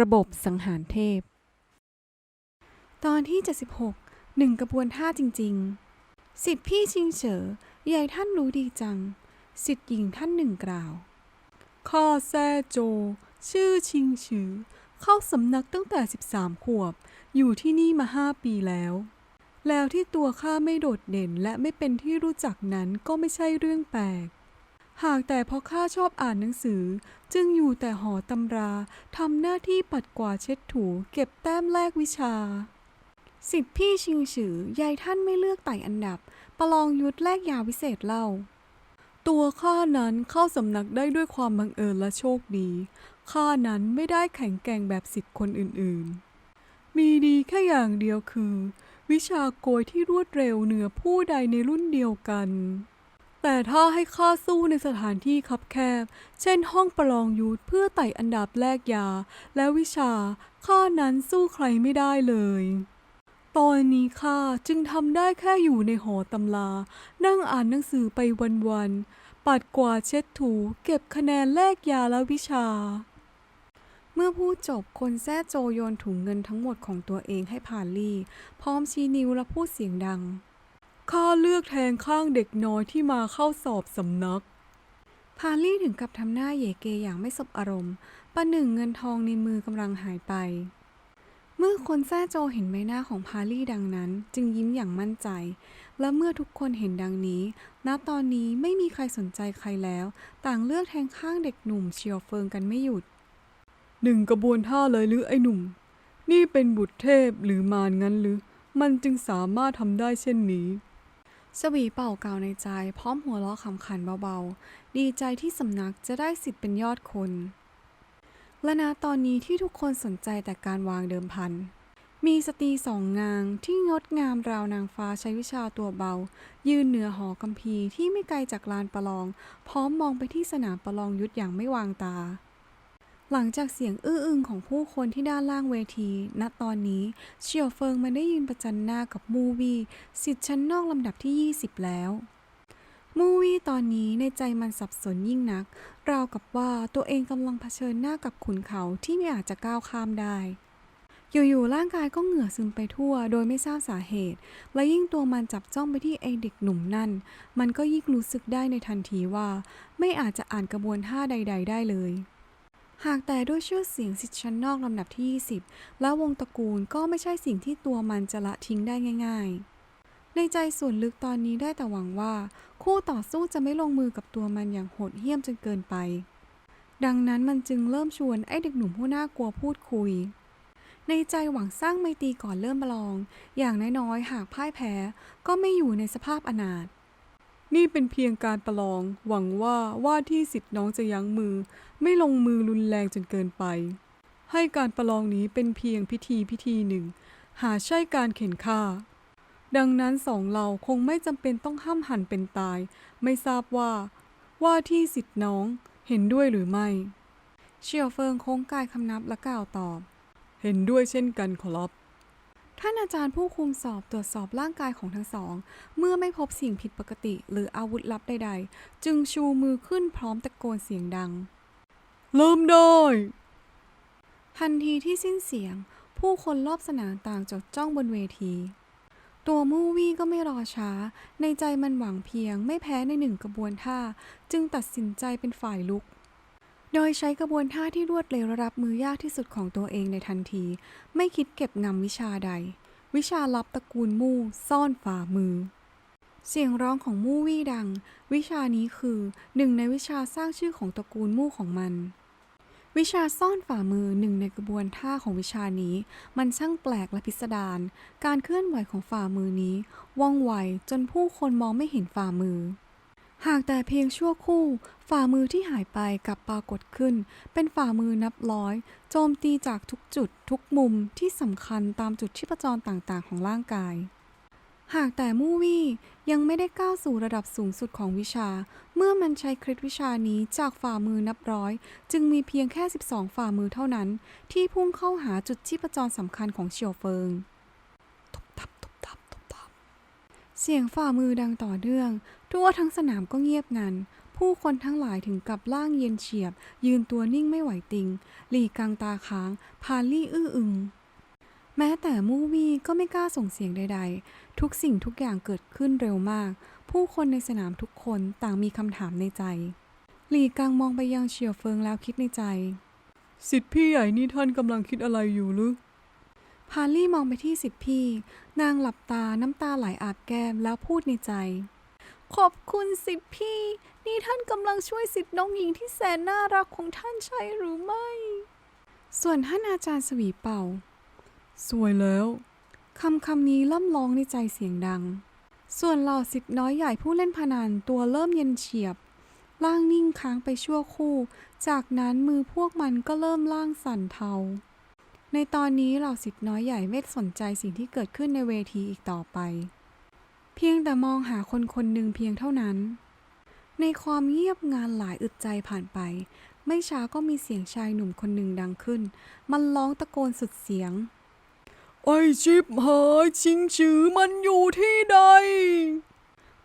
ระบบสังหารเทพ ตอนที่ 76หนึ่งกระบวนท่าจริง ๆ สิทธิพี่ชิงเฉอยายท่านรู้ดีจัง สิทธิหญิงท่านหนึ่งกล่าว ข้าแซ่โจ ชื่อชิงฉือ เข้าสำนักตั้งแต่ 13 ขวบ อยู่ที่นี่มาห้าปีแล้ว แล้วที่ตัวข้าไม่โดดเด่นและไม่เป็นที่รู้จักนั้นก็ไม่ใช่เรื่องแปลก หากแต่เพราะข้าชอบอ่านหนังสือ จึงอยู่แต่หอตำราทำหน้าที่ปัดกวาดเช็ดถูเก็บแต้มแลกวิชา สิทธิพี่ชิงฉือยายท่านไม่เลือกไต่อันดับ ประลองยุทธแลกยาวิเศษเล่า ตัวข้านั้นเข้าสำนักได้ด้วยความบังเอิญและโชคดี ข้านั้นไม่ได้แข็งแกร่งแบบสิทธิคนอื่นๆ มีดีแค่อย่างเดียวคือ วิชาโกยที่รวดเร็วเหนือผู้ใดในรุ่นเดียวกัน แต่ถ้าให้ข้าสู้ในสถานที่คับแคบ เช่นห้องประลองยุทธเพื่อไต่อันดับแลกยา และวิชา ข้านั้นสู้ใครไม่ได้เลย ตอนนี้ข้าจึงทำได้แค่อยู่ในหอตำรานั่งอ่านหนังสือไปวันๆ ปัดกวาดเช็ดถู เก็บคะแนนแลกยาและวิชาเมื่อพูดจบคนแซ่โจโยนถุงเงินทั้งหมดของตัวเองให้พาลี่ พร้อมชี้นิ้วและพูดเสียงดัง ข้าเลือกแทงข้างเด็กน้อยที่มาเข้าสอบสำนัก พาลี่ถึงกับทำหน้าเยเกอย่างไม่สบอารมณ์ ประหนึ่งเงินทองในมือกำลังหายไป เมื่อคนแซ่โจเห็นใบหน้าของพาลี่ดังนั้น จึงยิ้มอย่างมั่นใจ และเมื่อทุกคนเห็นดังนี้ ณ ตอนนี้ไม่มีใครสนใจใครแล้ว ต่างเลือกแทงข้างเด็กหนุ่มเชียวเฟิงกันไม่หยุด หนึ่งกระบวนท่าเลยหรือไอ้หนุ่ม นี่เป็นบุตรเทพหรือมารงั้นหรือ มันจึงสามารถทำได้เช่นนี้ สวีเป่ากาวในใจพร้อมหัวเราะขำขันเบาๆ ดีใจที่สำนักจะได้สิทธิ์เป็นยอดคน และณตอนนี้ที่ทุกคนสนใจแต่การวางเดิมพัน มีสตรีสองนางที่งดงามราวนางฟ้าใช้วิชาตัวเบา ยืนเหนือหอกัมพีที่ไม่ไกลจากลานประลอง พร้อมมองไปที่สนามประลองยุทธอย่างไม่วางตา หลังจากเสียงอื้ออึงของผู้คนที่ด้านล่างเวที ณ ตอนนี้เฉียวเฟิงมันได้ยืนประจันหน้ากับมูวีสิทธิ์ชั้นนอกลำดับที่ 20 แล้ว มูวีตอนนี้ในใจมันสับสนยิ่งนัก ราวกับว่าตัวเองกำลังเผชิญหน้ากับขุนเขาที่ไม่อาจจะก้าวข้ามได้อยู่ๆ ร่างกายก็เหงื่อซึมไปทั่ว โดยไม่ทราบสาเหตุ และยิ่งตัวมันจับจ้องไปที่ไอเด็กหนุ่มนั่น มันก็ยิ่งรู้สึกได้ในทันทีว่า ไม่อาจจะอ่านกระบวนท่าใด ๆ ได้เลย หากแต่ด้วยชื่อเสียงสิทธิ์ชั้นนอกลำดับที่ 20 และวงตระกูลก็ไม่ใช่สิ่งที่ตัวมันจะละทิ้งได้ง่าย ๆ ในใจส่วนลึกตอนนี้ได้แต่หวังว่า คู่ต่อสู้จะไม่ลงมือกับตัวมันอย่างโหดเหี้ยมจนเกินไป ดังนั้นมันจึงเริ่มชวนไอ้เด็กหนุ่มผู้น่ากลัวพูดคุย ในใจหวังสร้างไมตรีก่อนเริ่มประลอง อย่างน้อยๆหากพ่ายแพ้ก็ไม่อยู่ในสภาพอนาถ นี่เป็นเพียงการประลอง หวังว่าว่าที่สิทธิ์น้องจะยั้งมือ ไม่ลงมือรุนแรงจนเกินไป ให้การประลองนี้เป็นเพียงพิธีพิธีหนึ่ง หาใช่การเข็นฆ่า ดังนั้นสองเราคงไม่จำเป็นต้องห้ามหันเป็นตาย ไม่ทราบว่า ว่าที่สิทธิ์น้องเห็นด้วยหรือไม่ เชียวเฟิงโค้งกายคำนับและกล่าวตอบ เห็นด้วยเช่นกันขอรับ ท่านอาจารย์ผู้คุมสอบตรวจสอบร่างกายของทั้งสอง เมื่อไม่พบสิ่งผิดปกติ หรืออาวุธลับใดๆ จึงชูมือขึ้นพร้อมตะโกนเสียงดัง เริ่มได้ ทันทีที่สิ้นเสียง ผู้คนรอบสนามต่างจดจ้องบนเวที ตัวมูวี่ก็ไม่รอช้า ในใจมันหวังเพียงไม่แพ้ในหนึ่งกระบวนท่า จึงตัดสินใจเป็นฝ่ายลุก โดยใช้กระบวนท่าที่รวดเร็วและรับมือยากที่สุดของตัวเองในทันที ไม่คิดเก็บงำวิชาใด วิชาลับตระกูลมู่ซ่อนฝ่ามือ เสียงร้องของมู่วี่ดัง วิชานี้คือหนึ่งในวิชาสร้างชื่อของตระกูลมู่ของมัน วิชาซ่อนฝ่ามือหนึ่งในกระบวนท่าของวิชานี้ มันช่างแปลกและพิสดาร การเคลื่อนไหวของฝ่ามือนี้ว่องไวจนผู้คนมองไม่เห็นฝ่ามือ หากแต่เพียงชั่วคู่ ฝ่ามือที่หายไปกลับปรากฏขึ้น เป็นฝ่ามือนับร้อย โจมตีจากทุกจุดทุกมุมที่สำคัญตามจุดชีพจรต่างๆ ของร่างกาย หากแต่มู่วี่ยังไม่ได้ก้าวสู่ระดับสูงสุดของวิชา เมื่อมันใช้คล็ดวิชานี้จากฝ่ามือนับร้อย จึงมีเพียงแค่ 12 ฝ่ามือเท่านั้น ที่พุ่งเข้าหาจุดชีพจรสำคัญของเฉียวเฟิงทุบทับทุบทับทุบทับ เสียงฝ่ามือดังต่อเนื่อง ทั่วทั้งสนามก็เงียบงัน ผู้คนทั้งหลายถึงกับล่างเย็นเฉียบ ยืนตัวนิ่งไม่ไหวติง หลีกังตาค้าง พาลี่อื้ออึง แม้แต่มูวี่ก็ไม่กล้าส่งเสียงใด ๆ ทุกสิ่งทุกอย่างเกิดขึ้นเร็วมาก ผู้คนในสนามทุกคนต่างมีคำถามในใจ หลีกังมองไปยังเฉียวเฟิงแล้วคิดในใจ สิทธิพี่ใหญ่นี่ท่านกำลังคิดอะไรอยู่หรือ พาลี่มองไปที่สิทธิพี่ นางหลับตาน้ำตาไหลอาบแก้มแล้วพูดในใจ ขอบคุณสิทธิพี่ นี่ท่านกำลังช่วยสิทธิน้องหญิงที่แสนน่ารักของท่านใช่หรือไม่ ส่วนท่านอาจารย์สวีเป่า สวยแล้วคำคำนี้ล่ำร้องในใจเสียงดัง ส่วนเหล่าสิทธิน้อยใหญ่ผู้เล่นพนันตัวเริ่มเย็นเฉียบล่างนิ่งค้างไปชั่วคู่ จากนั้นมือพวกมันก็เริ่มล่างสั่นเทา ในตอนนี้เหล่าสิทธิ์น้อยใหญ่ไม่สนใจสิ่งที่เกิดขึ้นในเวทีอีกต่อไป เพียงแต่มองหาคนคนหนึ่งเพียงเท่านั้น ในความเงียบงานหลายอึดใจผ่านไป ไม่ช้าก็มีเสียงชายหนุ่มคนหนึ่งดังขึ้น มันร้องตะโกนสุดเสียง ไอชิบหายชิงชือมันอยู่ที่ใด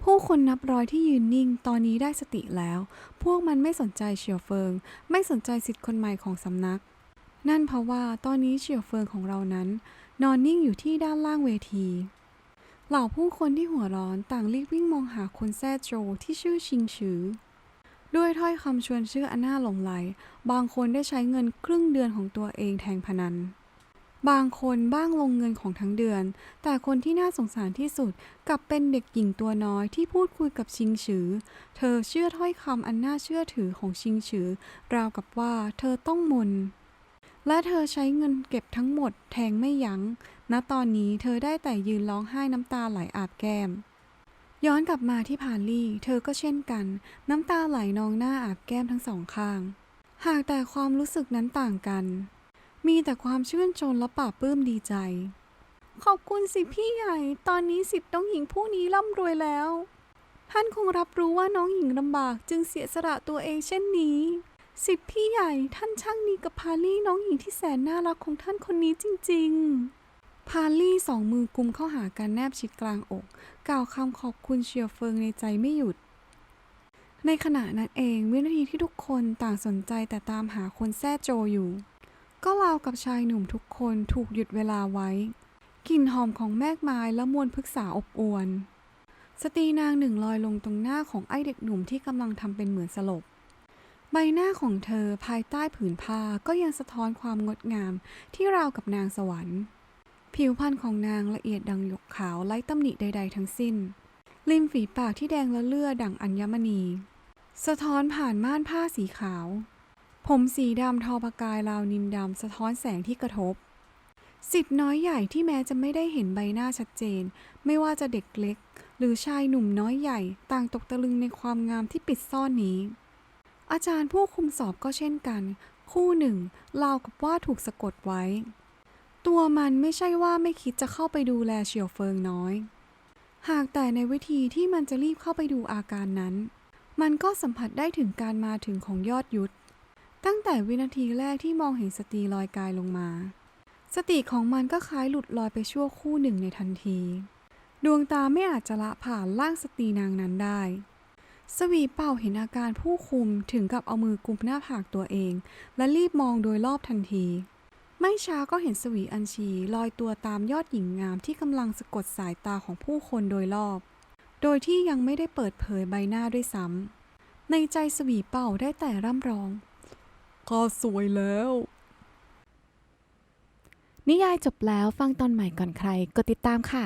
ผู้คนนับร้อยที่ยืนนิ่งตอนนี้ได้สติแล้ว พวกมันไม่สนใจเฉียวเฟิง ไม่สนใจสิทธิ์คนใหม่ของสำนัก นั่นเพราะว่าตอนนี้เฉียวเฟิงของเรานั้น นอนนิ่งอยู่ที่ด้านล่างเวที เหล่าผู้คนที่หัวร้อนต่างรีบวิ่งมองหาคนแซ่โจที่ชื่อชิงชือ ด้วยถ้อยคำชวนเชื่ออันน่าหลงไหล บางคนได้ใช้เงินครึ่งเดือนของตัวเองแทงพนัน บางคนบ้างลงเงินของทั้งเดือน แต่คนที่น่าสงสารที่สุดกลับเป็นเด็กหญิงตัวน้อยที่พูดคุยกับชิงฉือ เธอเชื่อถ้อยคำอันน่าเชื่อถือของชิงฉือ ราวกับว่าเธอต้องมน และเธอใช้เงินเก็บทั้งหมดแทงไม่ยัง้ง ณ ตอนนี้เธอได้แต่ยืนร้องไห้น้ำตาไหลอาบแก้ม ย้อนกลับมาที่พาลี่ เธอก็เช่นกัน น้ำตาไหลนองหน้าอาบแก้มทั้งสองข้าง หากแต่ความรู้สึกนั้นต่างกัน มีแต่ความชื่นชมและปลาบปลื้มดีใจ ขอบคุณสิพี่ใหญ่ ตอนนี้สิทธิ์น้องหญิงผู้นี้ร่ำรวยแล้ว ท่านคงรับรู้ว่าน้องหญิงลำบากจึงเสียสละตัวเองเช่นนี้ สิทธิพี่ใหญ่ท่านช่างดีกับพาลี่น้องหญิงที่แสนน่ารักของท่านคนนี้จริง ๆ พาลี่สองมือกุมเข้าหากันแนบชิดกลางอก กล่าวคำขอบคุณเชียวเฟิงในใจไม่หยุด ในขณะนั้นเองวินาทีที่ทุกคนต่างสนใจแต่ตามหาคนแซ่โจอยู่ ก็ราวกับชายหนุ่มทุกคนถูกหยุดเวลาไว้กลิ่นหอมของแมกไม้และมวลพฤกษาอบอวลสตรีนางหนึ่งลอยลงตรงหน้าของไอเด็กหนุ่มที่กำลังทำเป็นเหมือนสลบ ใบหน้าของเธอภายใต้ผืนผ้าก็ยังสะท้อนความงดงามที่ราวกับนางสวรรค์ ผิวพรรณของนางละเอียดดังหยกขาวไร้ตำหนิใด ๆ ทั้งสิ้น ริมฝีปากที่แดงละเลือดังอัญมณี สะท้อนผ่านม่านผ้าสีขาว ผมสีดำทอประกายราวนินดำสะท้อนแสงที่กระทบ สิทธิ์น้อยใหญ่ที่แม้จะไม่ได้เห็นใบหน้าชัดเจน ไม่ว่าจะเด็กเล็ก หรือชายหนุ่มน้อยใหญ่ต่างตกตะลึงในความงามที่ปิดซ่อนนี้ อาจารย์ผู้คุมสอบก็เช่นกัน คู่หนึ่งราวกับว่าถูกสะกดไว้ ตัวมันไม่ใช่ว่าไม่คิดจะเข้าไปดูแลเฉียวเฟิงน้อย หากแต่ในวิธีที่มันจะรีบเข้าไปดูอาการนั้น มันก็สัมผัสได้ถึงการมาถึงของยอดยุทธตั้งแต่วินาทีแรกที่มองเห็นสตีลอยกายลงมา สติของมันก็คล้ายหลุดลอยไปชั่วคู่หนึ่งในทันที ดวงตาไม่อาจจะละผ่านร่างสตีนางนั้นได้ สวีเป่าเห็นอาการผู้คุมถึงกับเอามือกุมหน้าผากตัวเอง และรีบมองโดยรอบทันที ไม่ช้าก็เห็นสวีอัญชีลอยตัวตามยอดหญิงงามที่กำลังสะกดสายตาของผู้คนโดยรอบ โดยที่ยังไม่ได้เปิดเผยใบหน้าด้วยซ้ำในใจสวีเป่าได้แต่ร่ำร้องข้าสวยแล้ว นิยายจบแล้วฟังตอนใหม่ก่อนใครกดติดตามค่ะ